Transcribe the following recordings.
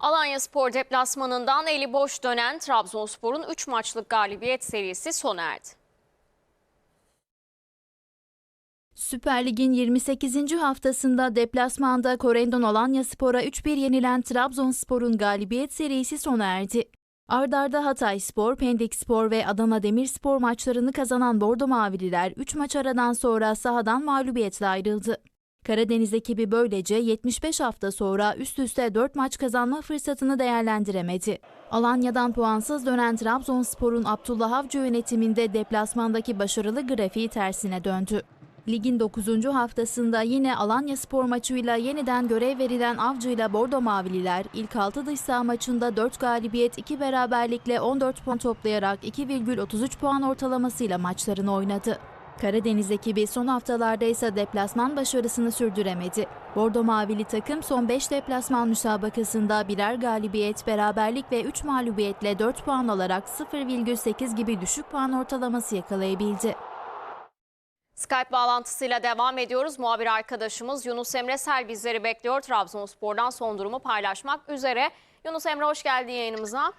Alanya Spor deplasmanından eli boş dönen Trabzonspor'un 3 maçlık galibiyet serisi sona erdi. Süper Lig'in 28. haftasında deplasmanda Korendon Alanya Spor'a 3-1 yenilen Trabzonspor'un galibiyet serisi sona erdi. Ardarda Hatay Spor, Pendik Spor ve Adana Demirspor maçlarını kazanan Bordo Mavililer 3 maç aradan sonra sahadan mağlubiyetle ayrıldı. Karadeniz ekibi böylece 75 hafta sonra üst üste 4 maç kazanma fırsatını değerlendiremedi. Alanya'dan puansız dönen Trabzonspor'un Abdullah Avcı yönetiminde deplasmandaki başarılı grafiği tersine döndü. Ligin 9. haftasında yine Alanya Spor maçıyla yeniden görev verilen Avcı'yla Bordo Mavililer ilk 6 dış saha maçında 4 galibiyet 2 beraberlikle 14 puan toplayarak 2,33 puan ortalamasıyla maçlarını oynadı. Karadeniz ekibi son haftalarda ise deplasman başarısını sürdüremedi. Bordo Mavili takım son 5 deplasman müsabakasında birer galibiyet, beraberlik ve 3 mağlubiyetle 4 puan alarak 0,8 gibi düşük puan ortalaması yakalayabildi. Skype bağlantısıyla devam ediyoruz. Muhabir arkadaşımız Yunus Emre Sel bizleri bekliyor. Trabzonspor'dan son durumu paylaşmak üzere. Yunus Emre hoş geldin yayınımıza.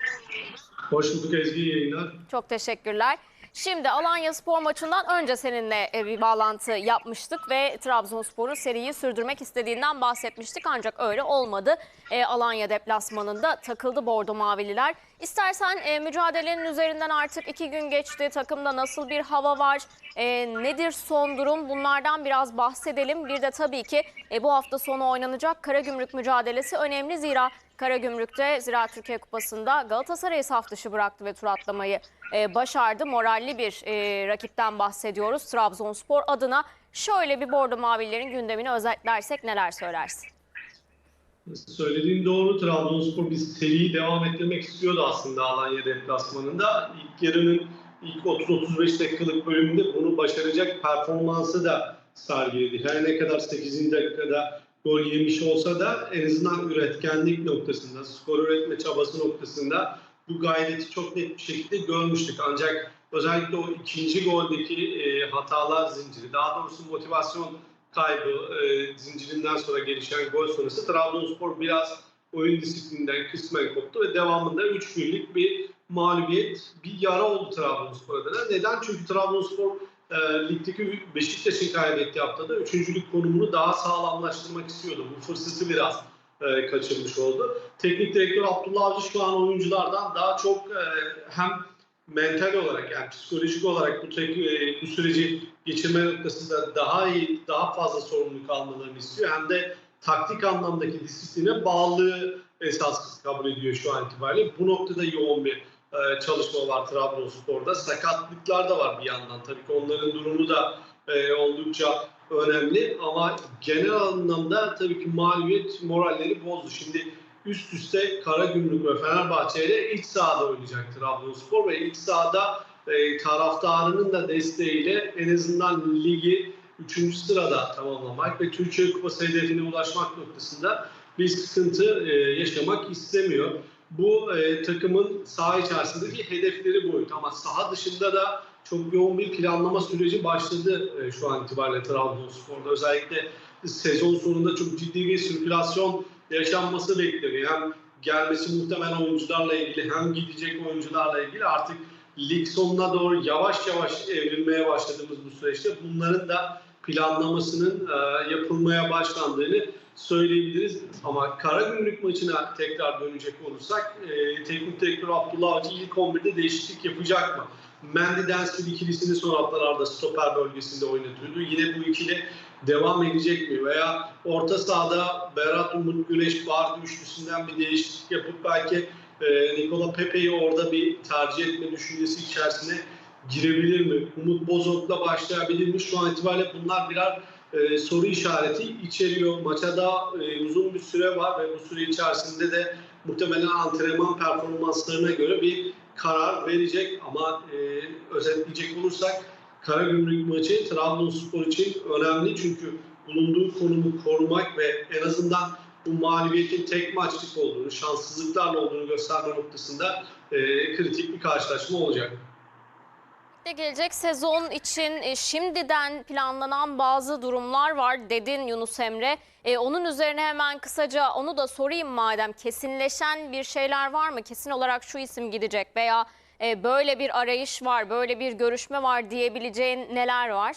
Hoş bulduk Ezgi yayınlar. Çok teşekkürler. Şimdi Alanya Spor maçından önce seninle e, bir bağlantı yapmıştık ve Trabzonspor'un seriyi sürdürmek istediğinden bahsetmiştik ancak öyle olmadı. E, Alanya deplasmanında takıldı Bordo Mavililer. İstersen e, mücadelenin üzerinden artık iki gün geçti. Takımda nasıl bir hava var? E, nedir son durum? Bunlardan biraz bahsedelim. Bir de tabii ki e, bu hafta sonu oynanacak Karagümrük mücadelesi önemli. Zira Karagümrük'te Ziraat Türkiye Kupası'nda Galatasaray'ı saf dışı bıraktı ve tur atlamayı e, başardı. Moralli bir e, rakipten bahsediyoruz Trabzonspor adına. Şöyle bir Bordo Mavililerin gündemini özetlersek neler söylersin? Söylediğin doğru Trabzonspor bir seriyi devam ettirmek istiyordu aslında Alanya deplasmanında. İlk yarının ilk 30-35 dakikalık bölümünde bunu başaracak performansı da sergiledi. Her ne kadar 8. dakikada gol yemiş olsa da en azından üretkenlik noktasında, skor üretme çabası noktasında bu gayreti çok net bir şekilde görmüştük. Ancak özellikle o ikinci goldeki e, hatalar zinciri, daha doğrusu motivasyon kaybı e, zincirinden sonra gelişen gol sonrası Trabzonspor biraz oyun disiplininden kısmen koptu ve devamında 3 birlik bir mağlubiyet, bir yara oldu Trabzonspor adına. Neden? Çünkü Trabzonspor e, ligdeki Beşiktaş'ın kaybettiği haftada üçüncülük konumunu daha sağlamlaştırmak istiyordu. Bu fırsatı biraz e, kaçırmış oldu. Teknik direktör Abdullah Avcı şu an oyunculardan daha çok e, hem mental olarak yani psikolojik olarak bu tek, e, bu süreci geçirme noktasında daha iyi, daha fazla sorumluluk almalarını istiyor. Hem de taktik anlamdaki disipline bağlılığı esas kabul ediyor şu an itibariyle. Bu noktada yoğun bir e, çalışma var Trabzonspor'da. Sakatlıklar da var bir yandan. Tabii ki onların durumu da e, oldukça önemli ama genel anlamda tabii ki mağlubiyet moralleri bozdu. Şimdi üst üste Karagümrük ve Fenerbahçe ile iç sahada oynayacak Trabzonspor ve iç sahada e, taraftarının da desteğiyle en azından ligi 3. sırada tamamlamak ve Türkiye Kupası hedefine ulaşmak noktasında bir sıkıntı e, yaşamak istemiyor. Bu e, takımın saha içerisindeki hedefleri boyut ama saha dışında da çok yoğun bir planlama süreci başladı e, şu an itibariyle Trabzonspor'da. Özellikle sezon sonunda çok ciddi bir sirkülasyon yaşanması bekleniyor. Hem gelmesi muhtemelen oyuncularla ilgili hem gidecek oyuncularla ilgili artık lig sonuna doğru yavaş yavaş evrilmeye başladığımız bu süreçte bunların da planlamasının e, yapılmaya başlandığını söyleyebiliriz. Ama Karagümrük maçına tekrar dönecek olursak e, teknik direktör Abdullah Avcı ilk 11'de değişiklik yapacak mı? Mendy Densil ikilisini son haftalarda stoper bölgesinde oynatıyordu. Yine bu ikili devam edecek mi? Veya orta sahada Berat Umut Güneş Bardı üçlüsünden bir değişiklik yapıp belki e, Nikola Pepe'yi orada bir tercih etme düşüncesi içerisine girebilir mi? Umut Bozok'la başlayabilir mi? Şu an itibariyle bunlar birer e, soru işareti içeriyor. Maça da e, uzun bir süre var ve bu süre içerisinde de muhtemelen antrenman performanslarına göre bir karar verecek ama e, özetleyecek olursak Karagümrük maçı Trabzonspor için önemli çünkü bulunduğu konumu korumak ve en azından bu mağlubiyetin tek maçlık olduğunu, şanssızlıklarla olduğunu gösterme noktasında e, kritik bir karşılaşma olacak. De gelecek sezon için e, şimdiden planlanan bazı durumlar var dedin Yunus Emre. E, onun üzerine hemen kısaca onu da sorayım madem. Kesinleşen bir şeyler var mı? Kesin olarak şu isim gidecek veya e, böyle bir arayış var, böyle bir görüşme var diyebileceğin neler var?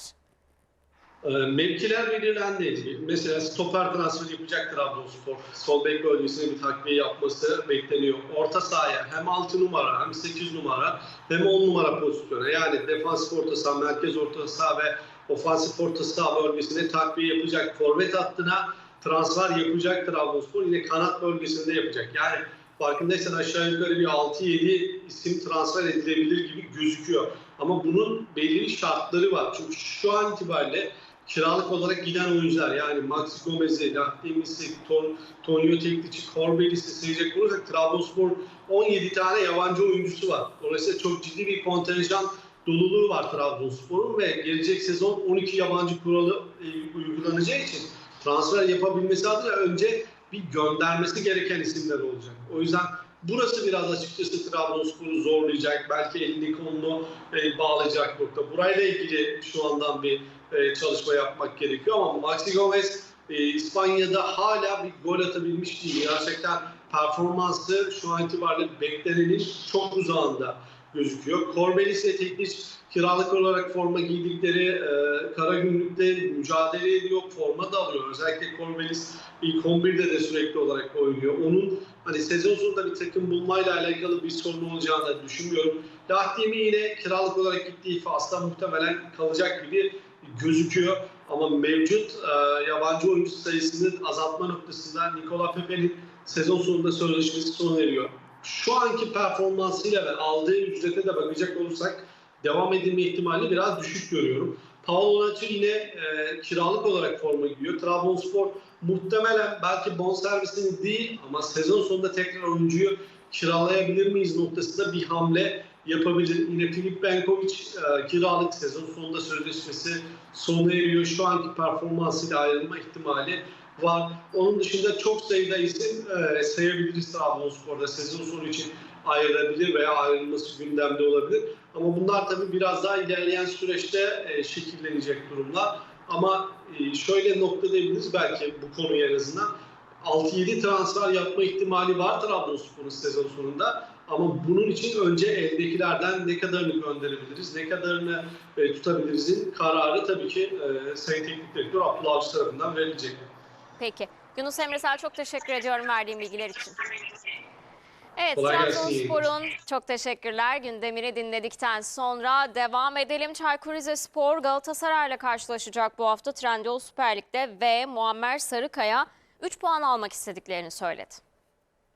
Ee, Mevkiler belirlendi. Mesela stoper transferi yapacak Trabzonspor. Sol bek bölgesine bir takviye yapması bekleniyor. Orta sahaya hem 6 numara hem 8 numara hem 10 numara pozisyona yani defansif orta saha, merkez orta saha ve ofansif orta saha bölgesine takviye yapacak. Forvet hattına transfer yapacak Trabzonspor. Yine kanat bölgesinde yapacak. Yani farkındaysan aşağı yukarı bir 6-7 isim transfer edilebilir gibi gözüküyor. Ama bunun belirli şartları var. Çünkü şu an itibariyle kiralık olarak giden oyuncular yani Maxi Gomez'i, Lahdemis'i, Ton, Tonio Tekliç'i, Corbelis'i sayacak olursak Trabzonspor 17 tane yabancı oyuncusu var. Dolayısıyla çok ciddi bir kontenjan doluluğu var Trabzonspor'un ve gelecek sezon 12 yabancı kuralı e, uygulanacağı için transfer yapabilmesi adına önce bir göndermesi gereken isimler olacak. O yüzden burası biraz açıkçası Trabzonspor'u zorlayacak. Belki elini kolunu e, bağlayacak nokta. Burayla ilgili şu andan bir e, çalışma yapmak gerekiyor ama Maxi Gomez e, İspanya'da hala bir gol atabilmiş değil. Gerçekten performansı şu an itibariyle beklenenin çok uzağında gözüküyor. Corbelis ile Tekniç kiralık olarak forma giydikleri e, kara günlükte mücadele ediyor, forma da alıyor. Özellikle Corbelis ilk 11'de de sürekli olarak oynuyor. Onun hani sezon sonunda bir takım bulmayla alakalı bir sorun olacağını düşünmüyorum. Lahdemi yine kiralık olarak gittiği Fas'ta muhtemelen kalacak gibi gözüküyor. Ama mevcut e, yabancı oyuncu sayısını azaltma noktasında Nikola Pepe'nin sezon sonunda sözleşmesi sona eriyor. Şu anki performansıyla ve aldığı ücrete de bakacak olursak devam edilme ihtimali biraz düşük görüyorum. Paolo Naçı yine e, kiralık olarak forma giyiyor. Trabzonspor muhtemelen belki bonservisini değil ama sezon sonunda tekrar oyuncuyu kiralayabilir miyiz noktasında bir hamle yapabilir. Yine Filip Benkovic e, kiralık sezon sonunda sözleşmesi sona eriyor. Şu anki performansıyla ayrılma ihtimali var. Onun dışında çok sayıda isim e, sayabiliriz Trabzonspor'da sezon sonu için ayrılabilir veya ayrılması gündemde olabilir. Ama bunlar tabii biraz daha ilerleyen süreçte e, şekillenecek durumlar. Ama e, şöyle noktalayabiliriz belki bu konuya en azından. 6-7 transfer yapma ihtimali var Trabzonspor'un sezon sonunda. Ama bunun için önce eldekilerden ne kadarını gönderebiliriz, ne kadarını e, tutabilirizin kararı tabii ki e, Sayın Teknik Direktör Abdullah Avcı tarafından verilecek. Peki. Yunus Emre Sel çok teşekkür ediyorum verdiğin bilgiler için. Evet, Trabzonspor'un çok teşekkürler. Gündemini dinledikten sonra devam edelim. Çaykur Rizespor Galatasaray'la karşılaşacak bu hafta Trendyol Süper Lig'de ve Muammer Sarıkaya 3 puan almak istediklerini söyledi.